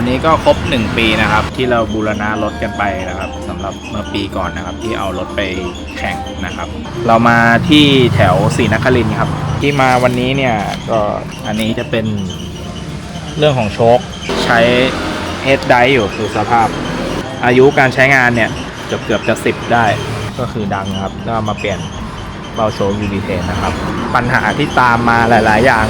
วันนี้ก็ครบ 1 ปีนะครับ ที่เราบูรณารถกันไปนะครับสำหรับเมื่อปีก่อนนะครับ ที่เอารถไปแข่งนะครับ เรามาที่แถวศรีนครินทร์ครับ ที่มาวันนี้เนี่ยก็อันนี้จะเป็นเรื่องของโชคใช้เฮดไดอยู่คือสภาพ อายุการใช้งานเนี่ยเกือบเกือบจะ 10 ได้ก็คือดังครับก็มาเปลี่ยนเบาโชคยูนิเทนนะครับ ปัญหาที่ตามมาหลาย ๆ อย่าง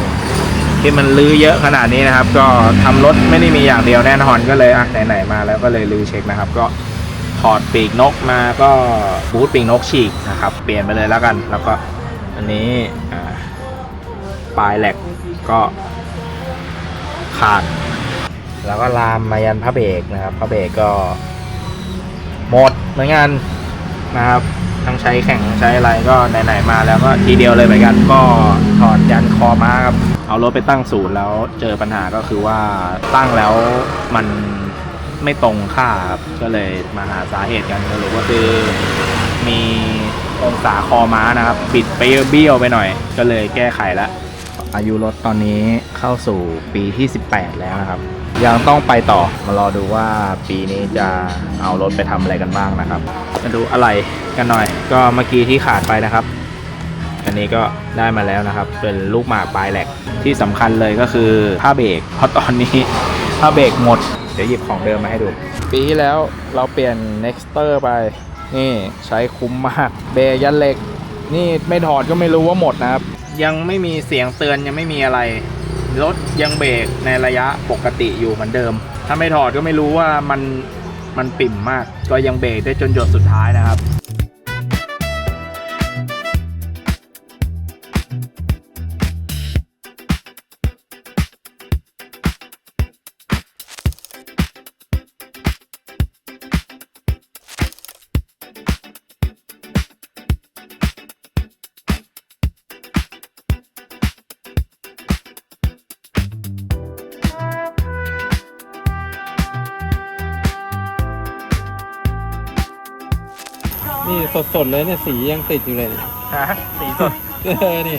ที่มันลื้อเยอะขนาดนี้นะครับ ก็ทำรถไม่ได้มีอย่างเดียวแน่นอนก็เลยอะไหนๆมาแล้วก็เลยลื้อเช็คนะครับ ก็ถอดปีกนกมาก็บูทปีกนกฉีกนะครับ เปลี่ยนไปเลยแล้วกัน แล้วก็อันนี้ปลายแหลกก็ขาด แล้วก็ลามมายันพระเบรกนะครับพระเบรกก็หมดเหมือนกันนะครับทั้งใช้แข่งทั้งใช้อะไรก็ไหนๆมาแล้วก็ทีเดียวเลยเหมือนกันก็ถอดยันคอม้าครับ เอารถไปตั้งศูนย์แล้วเจอปัญหาก็คือว่าตั้งแล้วมันไม่ตรงค่าครับก็เลยมาหาสาเหตุกันสรุปก็คือมีองศาคอม้านะครับปิดไปเบี้ยวไปหน่อย ก็เลยแก้ไขล้วอายุรถตอนนี้เข้าสู่ปีที่ 18 แล้วนะครับ ยังต้องไปต่อมารอดูว่าปีนี้จะเอารถไปทำอะไรกันบ้างนะครับมาดูอะไรกันหน่อย ก็เมื่อกี้ที่ขาดไปนะครับ อันนี้ก็ได้มาแล้วนะครับ เป็นลูกหมากปลายแหลกที่สำคัญเลยก็คือผ้าเบรกเพราะตอนนี้ผ้าเบรกหมด เดี๋ยวหยิบของเดิมมาให้ดู ปีที่แล้วเราเปลี่ยน Nexter ไป นี่ใช้คุ้มมากเบรยันเหล็ก นี่ไม่ถอดก็ไม่รู้ว่าหมดนะครับ ยังไม่มีเสียงเตือนยังไม่มีอะไรรถยังเบรกในระยะปกติอยู่เหมือนเดิม ถ้าไม่ถอดก็ไม่รู้ว่ามันมันปิ่มมาก ก็ยังเบรกได้จนหยดสุดท้ายนะครับ นี่สดๆเลยเนี่ยสียังติดอยู่เลยสีสดเออนี่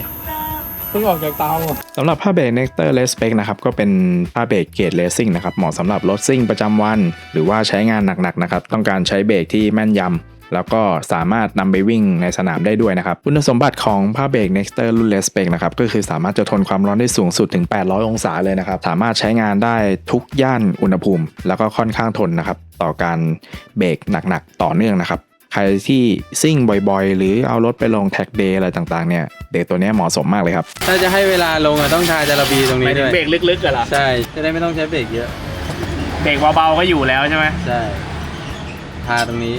เพิ่งออกจากเตาสำหรับผ้าเบรก Nectar r e s p e c นะครับก็เป็นผ้าเบรกเกรดเลสซิ่งนะครับเหมาะสำหรับรถซิ่งประจำวัน หรือว่าใช้งานหนักๆนะครับต้องการใช้เบรกที่แม่นยำแล้วก็สามารถนำไปวิ่งในสนามได้ด้วยนะครับคุณสมบัติของผ้าเบรก Nectar รุ่น r e s p e c นะครับก็คือสามารถจะทนความร้อนได้สูงสุดถึง 800 องศาเลยนะครับสามารถใช้งานได้ทุกย่านอุณหภูมิ แล้วก็ค่อนข้างทนนะครับต่อการเบรกหนักๆต่อเนื่องนะครับ ใครที่ซิ่งบ่อยๆ หรือเอารถไปลงแท็กเดย์อะไรต่างๆเนี่ยเบรกตัวเนี้ยเหมาะสมมากเลยครับ ถ้าจะให้เวลาลงอะต้องทาจาระบีตรงหมานี้ยถึด้งวยเบรกลึกๆกันเหรอใช่จะได้ไม่ต้องใช้เบรกเยอะเบรกเบาๆก็อยู่แล้วใช่ไหม ใช่ทาตรงนี้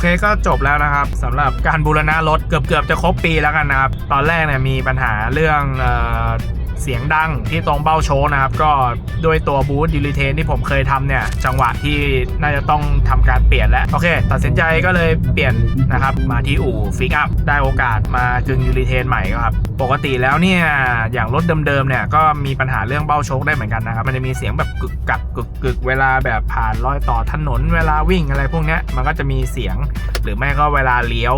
เคก็จบแล้วนะครับสำหรับการบูรณะรถเกือบๆจะครบปีแล้วกันนะครับ ตอนแรกเนี่ยมีปัญหาเรื่อง เสียงดังที่ตรงเบ้าโชว์นะครับ ก็ด้วยตัวบูธยูริเทนที่ผมเคยทำเนี่ย จังหวะที่น่าจะต้องทำการเปลี่ยนแล้ว โอเค ตัดสินใจก็เลยเปลี่ยนนะครับ มาที่อู่ฟิกอัพได้โอกาสมากึงยูริเทนใหม่ครับ ปกติแล้วเนี่ย อย่างรถเดิมๆเนี่ย ก็มีปัญหาเรื่องเบ้าโชคได้เหมือนกันนะครับ มันจะมีเสียงแบบกึกกักกึกกึกเวลาแบบผ่านรอยต่อถนนเวลาวิ่งอะไรพวกนี้มันก็จะมีเสียงหรือไม่ก็เวลาเลี้ยว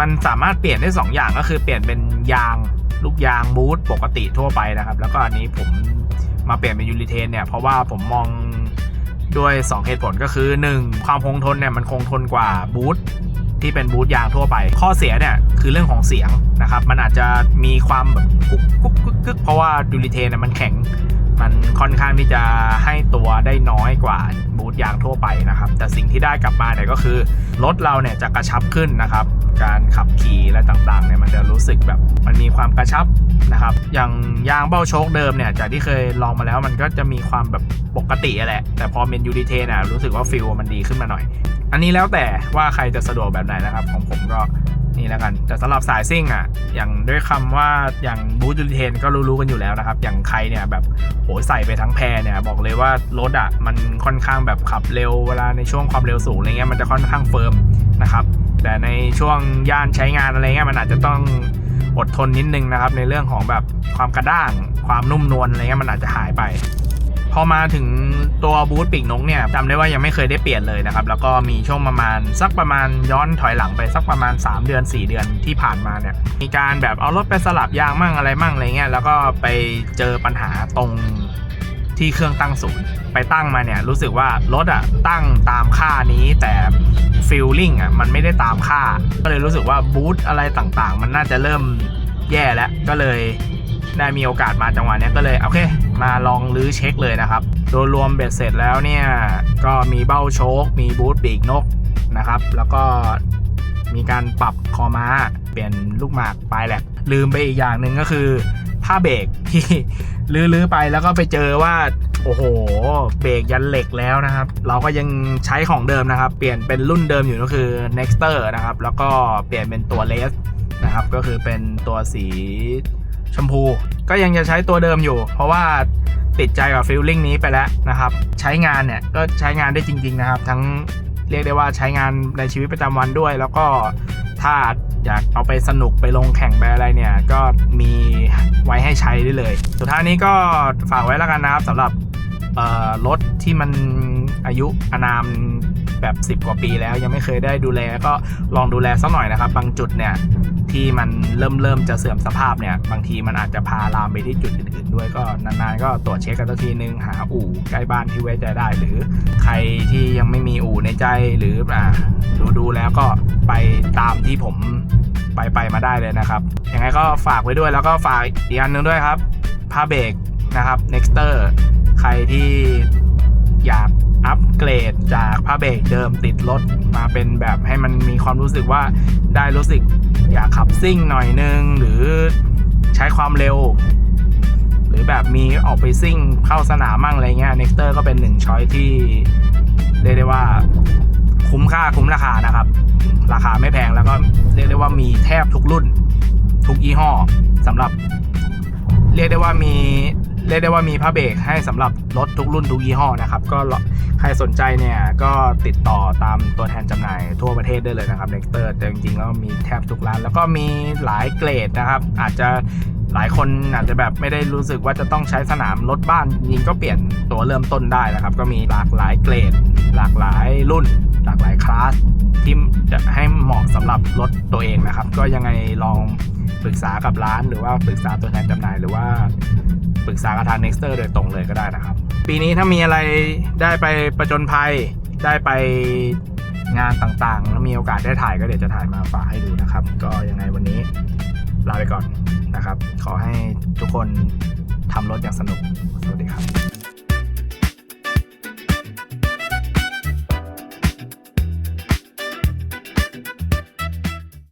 มันสามารถเปลี่ยนได้ 2 อย่างก็คือเปลี่ยนเป็นยาง ลูกยางบูทปกติทั่วไปนะครับ แล้วก็อันนี้ผมมาเปลี่ยนเป็นยูริเทนเนี่ยเพราะว่าผมมองด้วย 2 เหตุผลก็คือ 1 ความคงทนเนี่ยมันคงทนกว่าบูทที่เป็นบูทยางทั่วไป ข้อเสียเนี่ยคือเรื่องของเสียงนะครับ มันอาจจะมีความแบบกุ๊กกุ๊กกุ๊กกุ๊กเพราะว่ายูริเทนเนี่ยมันแข็งมันค่อนข้างที่จะให้ตัวได้น้อยกว่าบูทยางทั่วไปนะครับ แต่สิ่งที่ได้กลับมาเนี่ยก็คือรถเราเนี่ยจะกระชับขึ้นนะครับ การขับขี่อะไรต่างๆเนี่ยมันจะรู้สึกแบบมันมีความกระชับนะครับ อย่างยางเบ้าโชคเดิมเนี่ยจากที่เคยลองมาแล้วมันก็จะมีความแบบปกติอะแหละ แต่พอเป็นยูดีเทนอะรู้สึกว่าฟิลมันดีขึ้นมาหน่อย อันนี้แล้วแต่ว่าใครจะสะดวกแบบไหนนะครับ ของผมก็ นี่แล้วกัน แต่สำหรับสายซิ่งอะ อย่างด้วยคำว่าอย่างบูธยูริเทนก็รู้ๆกันอยู่แล้วนะครับ อย่างใครเนี่ยแบบโหใส่ไปทั้งแพรเนี่ย บอกเลยว่ารถอะ มันค่อนข้างแบบขับเร็วเวลาในช่วงความเร็วสูงอะไรเงี้ยมันจะค่อนข้างเฟิร์มนะครับแต่ในช่วงย่านใช้งานอะไรเงี้ยมันอาจจะต้องอดทนนิดนึงนะครับ ในเรื่องของแบบความกระด้าง ความนุ่มนวลอะไรเงี้ยมันอาจจะหายไป พอมาถึงตัวบูธปีกนกเนี่ยจำได้ว่ายังไม่เคยได้เปลี่ยนเลยนะครับ แล้วก็มีช่วงประมาณสักประมาณย้อนถอยหลังไปสักประมาณ 3 เดือน 4 เดือนที่ผ่านมาเนี่ยมีการแบบเอารถไปสลับยางมั่งอะไรมั่งอะไรเงี้ยแล้วก็ไปเจอปัญหาตรงที่เครื่องตั้งศูนย์ไปตั้งมาเนี่ยรู้สึกว่ารถอะตั้งตามค่านี้แต่ฟิลลิ่งอะมันไม่ได้ตามค่า ก็เลยรู้สึกว่าบูธอะไรต่างๆ มันน่าจะเริ่มแย่แล้วก็เลยได้มีโอกาสมาจังหวะเนี้ยก็เลยโอเค มาลองรื้อเช็คเลยนะครับ โดยรวมเบ็ดเสร็จแล้วเนี่ยก็มีเบ้าโชค มีบูทปีกนกนะครับ แล้วก็มีการปรับคอม้า เปลี่ยนลูกหมากปลายแหลกลืมไปอีกอย่างหนึ่งก็คือผ้าเบรกที่ลื้อๆไปแล้วก็ไปเจอว่าโอ้โห เบรกยันเหล็กแล้วนะครับ เราก็ยังใช้ของเดิมนะครับ เปลี่ยนเป็นรุ่นเดิมอยู่ก็คือ Nexter นะครับ แล้วก็เปลี่ยนเป็นตัวเลสนะครับ ก็คือเป็นตัวสี ชมพู ก็ยังจะใช้ตัวเดิมอยู่ เพราะว่าติดใจกับฟิลลิ่งนี้ไปแล้วนะครับ ใช้งานเนี่ยก็ใช้งานได้จริง ๆนะครับ ทั้งเรียกได้ว่าใช้งานในชีวิตประจำวันด้วย แล้วก็ถ้าอยากเอาไปสนุกไปลงแข่งไปอะไรเนี่ย ก็มีไว้ให้ใช้ได้เลย สุดท้ายนี้ก็ฝากไว้แล้วกันนะครับสำหรับรถที่มันอายุอานาม แบบ 10 กว่าปีแล้วยังไม่เคยได้ดูแลก็ลองดูแลสักหน่อยนะครับ บางจุดเนี่ยที่มันเริ่มเริ่มจะเสื่อมสภาพเนี่ย บางทีมันอาจจะพาลามไปที่จุดอื่นๆด้วยก็นานๆ ก็ตรวจเช็คกันสักทีนึงหาอู่ใกล้บ้านที่ไว้ใจได้ หรือใครที่ยังไม่มีอู่ในใจหรืออ่าดูดูแล้วก็ไปตามที่ผมไปไปมาได้เลยนะครับยังไงก็ฝากไว้ด้วยแล้วก็ฝากอีกอันหนึงด้วยครับผ้าเบรกนะครับ Nexter ใครที่อยาก อัปเกรดจากผ้าเบรกเดิมติดรถมาเป็นแบบให้มันมีความรู้สึกว่าได้รู้สึกอยากขับซิ่งหน่อยนึง หรือใช้ความเร็ว หรือแบบมีออกไปซิ่งเข้าสนามมั่งอะไรเงี้ย Nexter ก็เป็นหนึ่งช้อยที่เรียกได้ว่าคุ้มค่าคุ้มราคานะครับ ราคาไม่แพงแล้วก็เรียกได้ว่ามีแทบทุกรุ่น ทุกยี่ห้อสำหรับ เรียกได้ว่ามี เรียกได้ว่ามีผ้าเบรกให้สำหรับรถทุกรุ่นทุกยี่ห้อนะครับ ก็ใครสนใจเนี่ยก็ติดต่อตามตัวแทนจำหน่ายทั่วประเทศได้เลยนะครับ Nexter แต่จริงๆแล้วมีแทบทุกร้าน แล้วก็มีหลายเกรดนะครับ อาจจะหลายคนอาจจะแบบไม่ได้รู้สึกว่าจะต้องใช้สนามรถบ้านจริงก็เปลี่ยนตัวเริ่มต้นได้นะครับ ก็มีหลากหลายเกรด หลากหลายรุ่น หลากหลายคลาสที่จะให้เหมาะสำหรับรถตัวเองนะครับ ก็ยังไงลองปรึกษากับร้านหรือว่าปรึกษาตัวแทนจำหน่ายหรือว่า ปรึกษากับทาง Nexter โดยตรงเลยก็ได้นะครับ ปีนี้ถ้ามีอะไรได้ไปประจนภัย ได้ไปงานต่างๆ แล้วมีโอกาสได้ถ่ายก็เดี๋ยวจะถ่ายมาฝากให้ดูนะครับ ก็ยังไงวันนี้ลาไปก่อนนะครับ ขอให้ทุกคนทำรถอย่างสนุก สวัสดีครับ